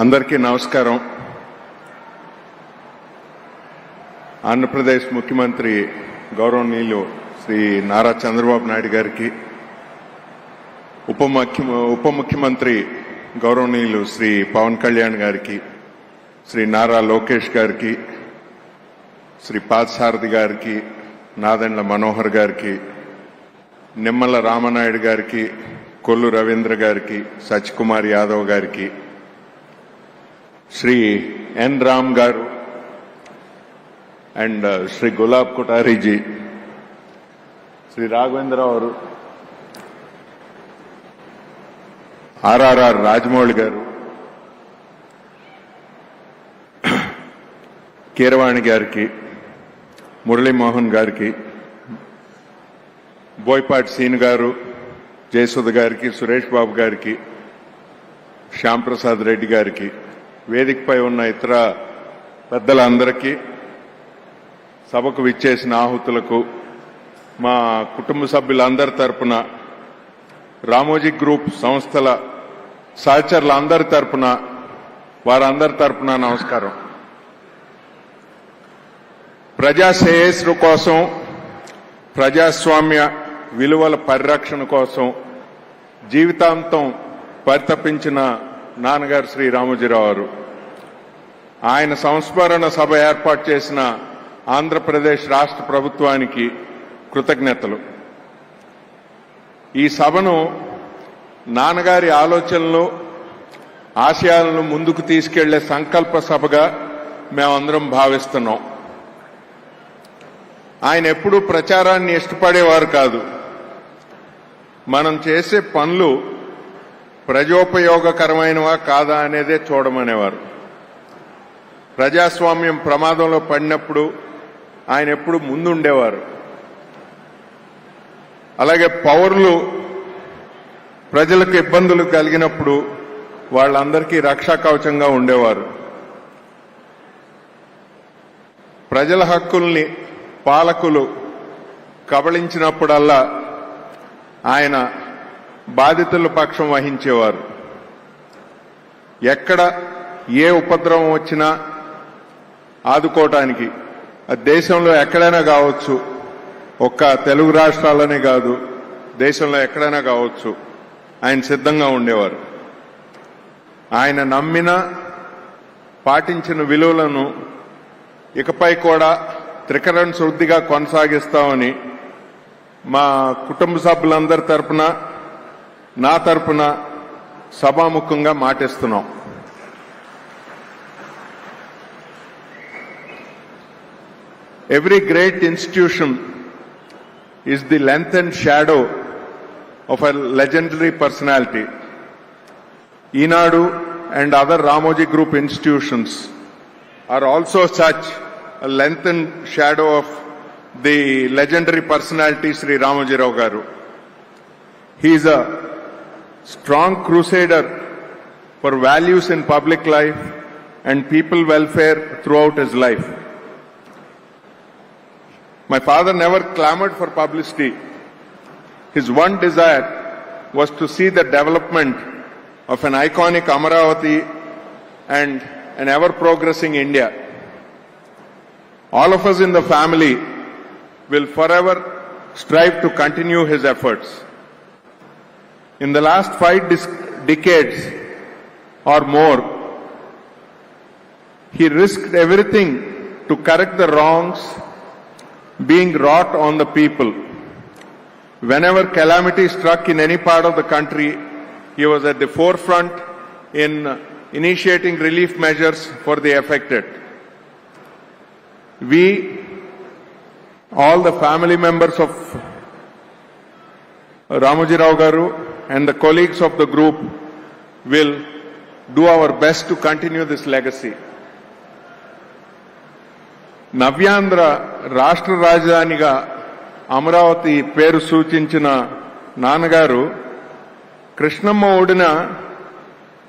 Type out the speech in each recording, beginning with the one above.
అందరికీ నమస్కారం. ఆంధ్రప్రదేశ్ ముఖ్యమంత్రి గౌరవనీయులు శ్రీ నారా చంద్రబాబు నాయుడు గారికి ఉప ముఖ్య ఉప ముఖ్యమంత్రి గౌరవనీయులు శ్రీ పవన్ కళ్యాణ్ గారికి శ్రీ నారా లోకేష్ గారికి శ్రీ పాదసారథి గారికి నాదెండ్ల మనోహర్ గారికి నిమ్మల రామనాయుడు గారికి కొల్లు రవీంద్ర గారికి సత్యకుమార్ యాదవ్ గారికి Shri N Ram garu and uh, Shri Gulab కుటారీజీ శ్రీ రాఘవేంద్రరావు గారు ఆర్ఆర్ఆర్ రాజమౌళి గారు కీరవాణి గారికి మురళీమోహన్ గారికి బోయపాటి సీన్ గారు జయసుధ గారికి సురేష్ బాబు గారికి శ్యాంప్రసాద్ రెడ్డి గారికి వేదికపై ఉన్న ఇతర పెద్దలందరికీ సభకు విచ్చేసిన ఆహుతులకు మా కుటుంబ సభ్యులందరి తరపున రామోజీ గ్రూప్ సంస్థల సహచరుల అందరి తరపున వారందరి తరపున నమస్కారం. ప్రజా శ్రేయస్సు కోసం ప్రజాస్వామ్య విలువల పరిరక్షణ కోసం జీవితాంతం పరితపించిన నాన్నగారు శ్రీ రామోజీరావు. గారు ఆయన సంస్మరణ సభ ఏర్పాటు చేసిన ఆంధ్రప్రదేశ్ రాష్ట్ర ప్రభుత్వానికి కృతజ్ఞతలు. ఈ సభను నాన్నగారి ఆలోచనలు ఆశయాలను ముందుకు తీసుకెళ్ళే సంకల్ప సభగా మేమందరం భావిస్తున్నాం. ఆయన ఎప్పుడూ ప్రచారాన్ని ఇష్టపడేవారు కాదు. మనం చేసే పనులు ప్రజోపయోగకరమైనవా కాదా అనేదే చూడమనేవారు. ప్రజాస్వామ్యం ప్రమాదంలో పడినప్పుడు ఆయన ఎప్పుడు ముందుండేవారు. అలాగే పౌరులు ప్రజలకు ఇబ్బందులు కలిగినప్పుడు వాళ్ళందరికీ రక్షా కవచంగా ఉండేవారు. ప్రజల హక్కుల్ని పాలకులు కబళించినప్పుడల్లా ఆయన బాధితుల పక్షం వహించేవారు. ఎక్కడ ఏ ఉపద్రవం వచ్చినా ఆదుకోవటానికి దేశంలో ఎక్కడైనా కావచ్చు ఒక్క తెలుగు రాష్ట్రాలనే కాదు దేశంలో ఎక్కడైనా కావచ్చు ఆయన సిద్ధంగా ఉండేవారు. ఆయన నమ్మిన పాటించిన విలువలను ఇకపై కూడా త్రికరణ శుద్ధిగా కొనసాగిస్తామని మా కుటుంబ సభ్యులందరి తరపున నా తరపున సభాముఖంగా మాటేస్తున్నాం. Every great institution is the length and shadow of a legendary personality Eenadu and other Ramoji group institutions are also such length and shadow of the legendary personality Shri Ramoji Rao garu హీఈ్ a strong crusader for values in public life and people welfare throughout his life. My father never clamored for publicity. His one desire was to see the development of an iconic Amaravati and an ever progressing India. All of us in the family will forever strive to continue his efforts. In the last five decades or more, he risked everything to correct the wrongs being wrought on the people. Whenever calamity struck in any part of the country, he was at the forefront in initiating relief measures for the affected. We, all the family members of Ramoji Rao Garu and the colleagues of the group will do our best to continue this legacy. నవ్యాంధ్ర రాష్ట్ర రాజధానిగా అమరావతి పేరు సూచించిన నాన్నగారు కృష్ణమ్మ ఒడిన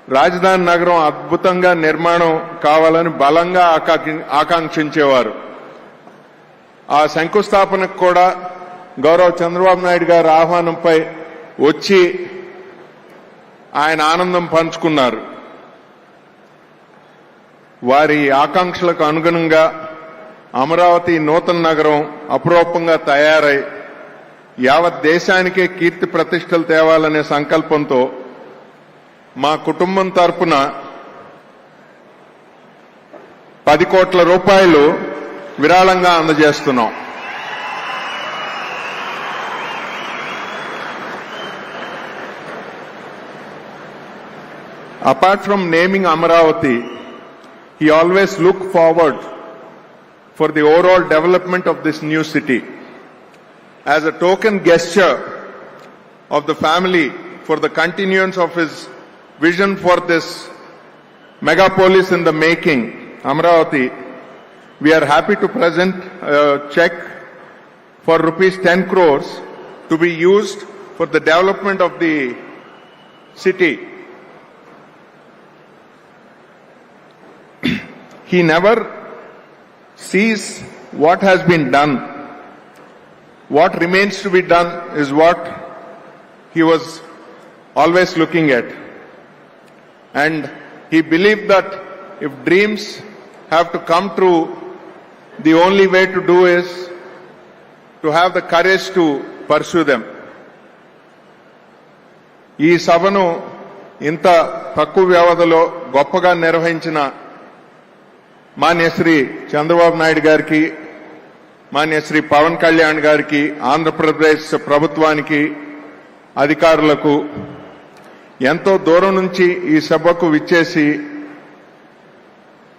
రాజధాని నగరం అద్భుతంగా నిర్మాణం కావాలని బలంగా ఆకాంక్షించేవారు ఆ శంకుస్థాపనకు కూడా గౌరవ చంద్రబాబు నాయుడు గారి ఆహ్వానంపై వచ్చి ఆయన ఆనందం పంచుకున్నారు. వారి ఆకాంక్షలకు అనుగుణంగా అమరావతి నూతన నగరం అపురూపంగా తయారై యావత్ దేశానికే కీర్తి ప్రతిష్టలు తేవాలనే సంకల్పంతో మా కుటుంబం తరపున పది కోట్ల రూపాయలు విరాళంగా అందజేస్తున్నాం. Apart from naming Amaravati, he always looked forward for the overall development of this new city. As a token gesture of the family for the continuance of his vision for this megapolis in the making, Amaravati, we are happy to present a check for rupees 10 crores to be used for the development of the city he never sees what has been done. What remains to be done is what he was always looking at. And he believed that if dreams have to come true, the only way to do is to have the courage to pursue them. ఈ సభను ఇంత తక్కువ వ్యవధిలో గొప్పగా నిర్వహించిన మాన్యశ్రీ చంద్రబాబు నాయుడు గారికి మాన్యశ్రీ పవన్ కళ్యాణ్ గారికి ఆంధ్రప్రదేశ్ ప్రభుత్వానికి అధికారులకు ఎంతో దూరం నుంచి ఈ సభకు విచ్చేసి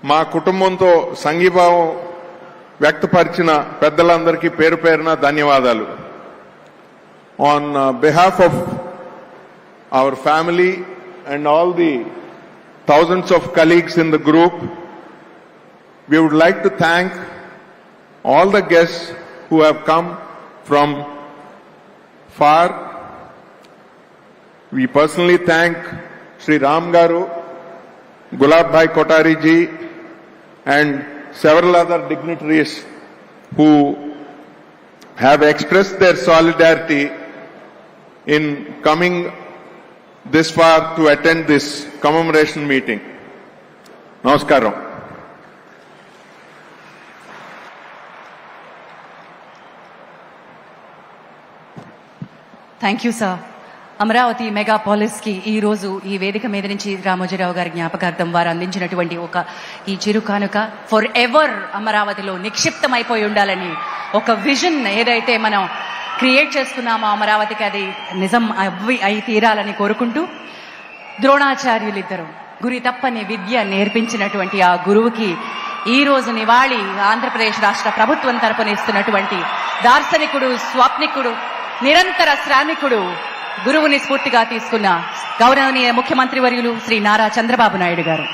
మా కుటుంబంతో సంఘీభావం వ్యక్తపరిచిన పెద్దలందరికీ పేరు పేరున ధన్యవాదాలు. On behalf of our family and all the thousands of colleagues in the group we would like to thank all the guests who have come from far. We personally thank Sri Ram Garu, Gulab Bhai Kotari ji, and several other dignitaries who have expressed their solidarity in coming this far to attend this commemoration meeting. Namaskaram. Thank you sir Amaravati మెగాపాలిస్కి ఈ రోజు ఈ వేదిక మీద నుంచి రామోజీరావు గారి జ్ఞాపకార్థం వారు అందించినటువంటి ఒక ఈ చిరు కానుక ఫర్ ఎవర్ అమరావతిలో నిక్షిప్తమైపోయి ఉండాలని ఒక విజన్ ఏదైతే మనం క్రియేట్ చేసుకున్నామో అమరావతికి అది నిజం అవ్వి అయి తీరాలని కోరుకుంటూ ద్రోణాచార్యులిద్దరు గురి తప్పని విద్య నేర్పించినటువంటి ఆ గురువుకి ఈ రోజు నివాళి ఆంధ్రప్రదేశ్ రాష్ట్ర ప్రభుత్వం తరపున ఇస్తున్నటువంటి దార్శనికుడు స్వాప్నికుడు నిరంతర శ్రామికుడు గురువుని స్ఫూర్తిగా తీసుకున్న గౌరవనీయ ముఖ్యమంత్రి వర్యులు శ్రీ నారా చంద్రబాబు నాయుడు గారు.